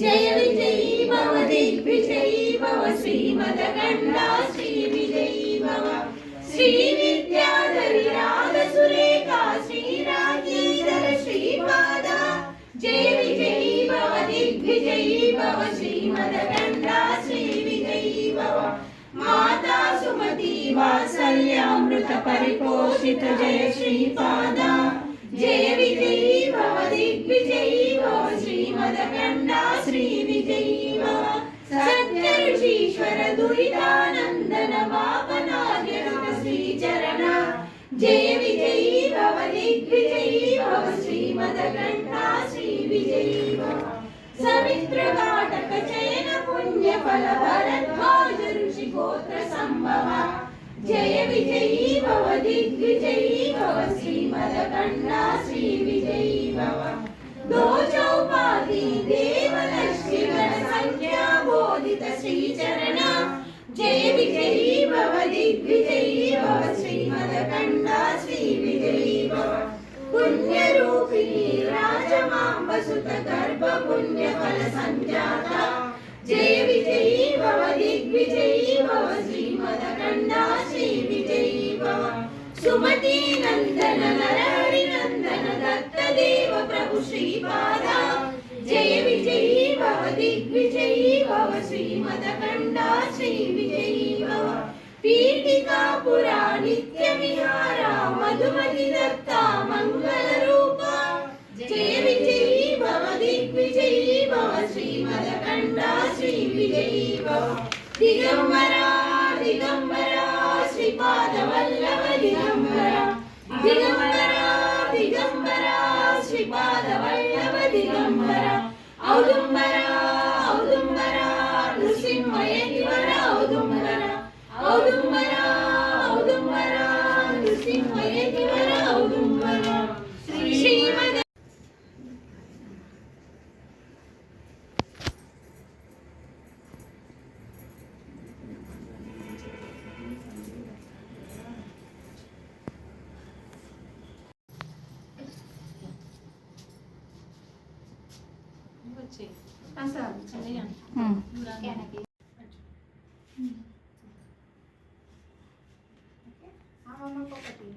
జయ విజయీ భవ దిగ్విజయీ భవ శ్రీమదగండా శ్రీ విజయీ భవ. శ్రీ విద్యాధరి రాగ సురేఖా రాజేంద్ర శ్రీపాద. జయ విజయీ భవ దిగ్విజయీ భవ శ్రీమదగండా శ్రీ విజయీ భవ. మాతా సుమతి వాత్సల్యామృత పరిపోషిత జయ శ్రీపాద. జయ విజయీ భవ దిగ్విజయీ భవ శ్రీమదగండా శ్రీ విజయీ భవ సత్య ఋషీశ్వర దురితానందన వాపనార్యసుత శ్రీచరణ. జయ విజయీ భవ దిగ్విజయీ భవ శ్రీమదగండా శ్రీ విజయీ భవ సమిత్ర కాటక చయన పుణ్య ఫల భరద్వాజ ఋషి గోత్ర సంభవ జయ విజయీ భవ దిగ్విజయీ భవ శ్రీమదగండా శ్రీ విజయీ భవ దోచౌపాధి దేవలక్ష్మి గణ సంఖ్యా బోధిత శ్రీచరణ జయ విజయీ భవ దిగ్విజయీ భవ శ్రీమదగండా శ్రీ భవ దిగ్విజయీ భవ శ్రీమదగండా శ్రీ విజయీ భవ పీఠికాపురా నిత్య విహార మధుమతి దత్త మంగళ రూప జయ విజయీ భవ దిగ్విజయీ భవ శ్రీ విజయీ భవ దిగంబరా దిగంబరా శ్రీపాదవల్లభ దిగంబరా దిగంబరా అమ్మమ్మకి ఒకటి.